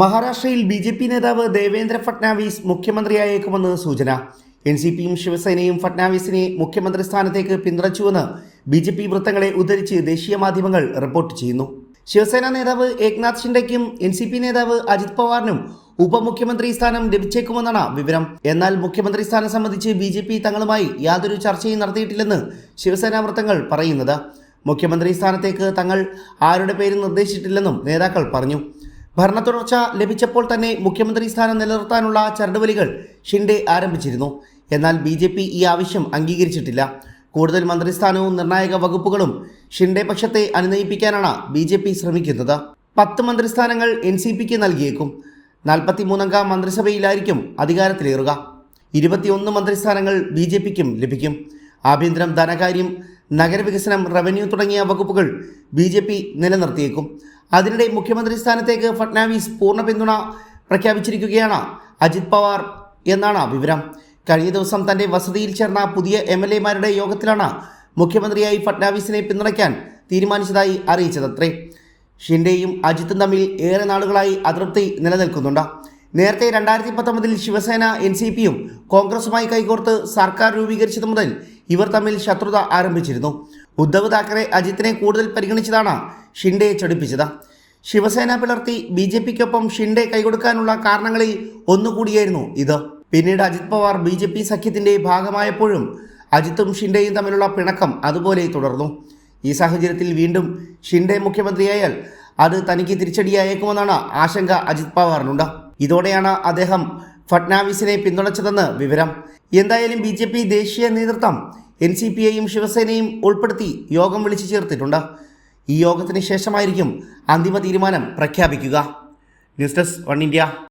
മഹാരാഷ്ട്രയിൽ B J P നേതാവ് ദേവേന്ദ്ര ഫട്നാവിസ് മുഖ്യമന്ത്രിയായേക്കുമെന്ന് സൂചന. എൻ സി പിയും ശിവസേനയും ഫട്നാവിസിനെ മുഖ്യമന്ത്രി സ്ഥാനത്തേക്ക് പിന്തുണച്ചുവെന്ന് ബി ജെ പി വൃത്തങ്ങളെ ഉദ്ധരിച്ച് ദേശീയ മാധ്യമങ്ങൾ റിപ്പോർട്ട് ചെയ്യുന്നു. ശിവസേന നേതാവ് ഏക്നാഥ് ഷിൻഡയ്ക്കും എൻ സി പി നേതാവ് അജിത് പവാറിനും ഉപമുഖ്യമന്ത്രി സ്ഥാനം ലഭിച്ചേക്കുമെന്നാണ് വിവരം. എന്നാൽ മുഖ്യമന്ത്രി സ്ഥാനം സംബന്ധിച്ച് ബി ജെ പി തങ്ങളുമായി യാതൊരു ചർച്ചയും നടത്തിയിട്ടില്ലെന്ന് ശിവസേന വൃത്തങ്ങൾ പറയുന്നത്. മുഖ്യമന്ത്രി സ്ഥാനത്തേക്ക് തങ്ങൾ ആരുടെ പേര് നിർദ്ദേശിച്ചിട്ടില്ലെന്നും നേതാക്കൾ പറഞ്ഞു. ഭരണ തുടർച്ച ലഭിച്ചപ്പോൾ തന്നെ മുഖ്യമന്ത്രി സ്ഥാനം നിലനിർത്താനുള്ള ചരടുവലികൾ ഷിൻഡെ ആരംഭിച്ചിരുന്നു. എന്നാൽ ബി ജെ പി ഈ ആവശ്യം അംഗീകരിച്ചിട്ടില്ല. കൂടുതൽ മന്ത്രിസ്ഥാനവും നിർണായക വകുപ്പുകളും ഷിൻഡെ പക്ഷത്തെ അനുനയിപ്പിക്കാനാണ് ബി ജെ പി ശ്രമിക്കുന്നത്. പത്ത് മന്ത്രിസ്ഥാനങ്ങൾ എൻ സി പിക്ക് നൽകിയേക്കും. നാൽപ്പത്തിമൂന്നംഗ മന്ത്രിസഭയിലായിരിക്കും അധികാരത്തിലേറുക. ഇരുപത്തിയൊന്ന് മന്ത്രിസ്ഥാനങ്ങൾ ബി ജെ പിക്കും ലഭിക്കും. ആഭ്യന്തരം ധനകാര്യം നഗരവികസനം റവന്യൂ തുടങ്ങിയ വകുപ്പുകൾ ബി ജെ പി നിലനിർത്തിയേക്കും. അതിനിടെ മുഖ്യമന്ത്രി സ്ഥാനത്തേക്ക് ഫട്നാവിസ് പൂർണ പിന്തുണ പ്രഖ്യാപിച്ചിരിക്കുകയാണ് അജിത് പവാർ എന്നാണ് വിവരം. കഴിഞ്ഞ ദിവസം തന്റെ വസതിയിൽ ചേർന്ന പുതിയ എം എൽ എമാരുടെ യോഗത്തിലാണ് മുഖ്യമന്ത്രിയായി ഫട്നാവിസിനെ പിന്തുണയ്ക്കാൻ തീരുമാനിച്ചതായി അറിയിച്ചതത്രേ. ഷിൻഡെയും അജിത്തും തമ്മിൽ ഏറെ നാളുകളായി അതൃപ്തി നിലനിൽക്കുന്നുണ്ട്. നേരത്തെ രണ്ടായിരത്തി പത്തൊമ്പതിൽ ശിവസേന എൻ സി പിയും കോൺഗ്രസുമായി കൈകോർത്ത് സർക്കാർ രൂപീകരിച്ചത് മുതൽ ഇവർ തമ്മിൽ ശത്രുത ആരംഭിച്ചിരുന്നു. ഉദ്ധവ് താക്കറെ അജിത്തിനെ കൂടുതൽ പരിഗണിച്ചതാണ് ഷിൻഡെയെ ചടിപ്പിച്ചത്. ശിവസേന പിളർത്തി ബി ജെ പിക്കൊപ്പം ഷിൻഡെ കൈകൊടുക്കാനുള്ള കാരണങ്ങളിൽ ഒന്നുകൂടിയായിരുന്നു ഇത്. പിന്നീട് Ajit Pawar B J P സഖ്യത്തിന്റെ ഭാഗമായപ്പോഴും അജിത്തും ഷിൻഡെയും തമ്മിലുള്ള പിണക്കം അതുപോലെ തുടർന്നു. ഈ സാഹചര്യത്തിൽ വീണ്ടും ഷിൻഡെ മുഖ്യമന്ത്രിയായാൽ അത് തനിക്ക് തിരിച്ചടിയായേക്കുമെന്നാണ് ആശങ്ക അജിത് പവാറിനുണ്ട്. ഇതോടെയാണ് അദ്ദേഹം ഫട്നാവിസിനെ പിന്തുണച്ചതെന്ന് വിവരം. എന്തായാലും ബി ജെ പി ദേശീയ നേതൃത്വം എൻ സി പി ഐയും ശിവസേനയും ഉൾപ്പെടുത്തി യോഗം വിളിച്ചു ചേർത്തിട്ടുണ്ട്. ഈ യോഗത്തിന് ശേഷമായിരിക്കും അന്തിമ തീരുമാനം പ്രഖ്യാപിക്കുക. News desk one India.